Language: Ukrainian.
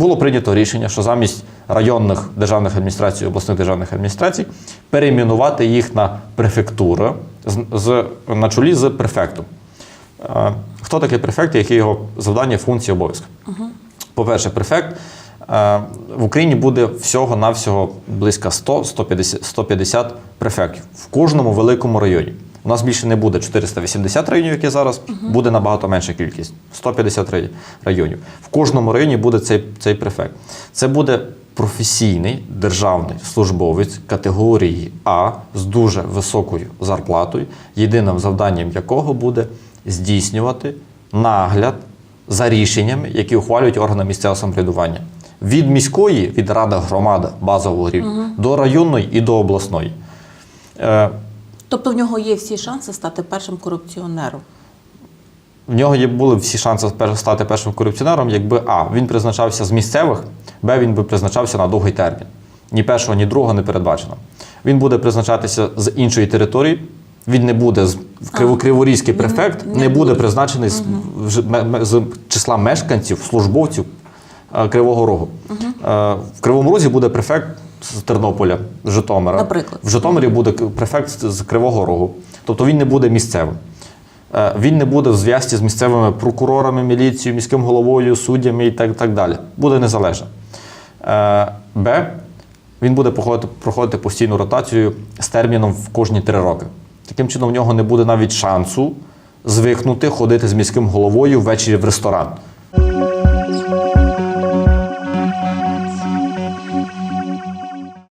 було прийнято рішення, що замість районних державних адміністрацій, обласних державних адміністрацій перейменувати їх на префектури з, з, на чолі з префектом. Е, Хто такий префект, які його завдання, функції, обов'язки? По-перше, префект е, в Україні буде всього-навсього близько 100-150 150 префектів в кожному великому районі. У нас більше не буде 480 районів, які зараз, буде набагато менша кількість 150 районів. В кожному районі буде цей, цей префект. Це буде професійний державний службовець категорії А з дуже високою зарплатою, єдиним завданням якого буде здійснювати нагляд за рішеннями, які ухвалюють органи місцевого самоврядування. Від міської, від ради громади базового рівня, до районної і до обласної. Тобто в нього є всі шанси стати першим корупціонером. В нього є були всі шанси стати першим корупціонером, якби А. Він призначався з місцевих, Б. Він би призначався на довгий термін. Ні першого, ні другого не передбачено. Він буде призначатися з іншої території. Він не буде з Криворізький префект, не, не буде буде. призначений з, ме- ме- з числа мешканців, службовців е, Кривого Рогу. Е, В Кривому Розі буде префект з Тернополя, з Житомира. Наприклад. В Житомирі буде префект з з Кривого Рогу. Тобто він не буде місцевим. Е, Він не буде в зв'язці з місцевими прокурорами, міліцією, міським головою, суддями і так, так далі. Буде незалежним. Е, Б. Він буде проходити, проходити постійну ротацію з терміном в кожні три роки. Таким чином, в нього не буде навіть шансу звикнути ходити з міським головою ввечері в ресторан.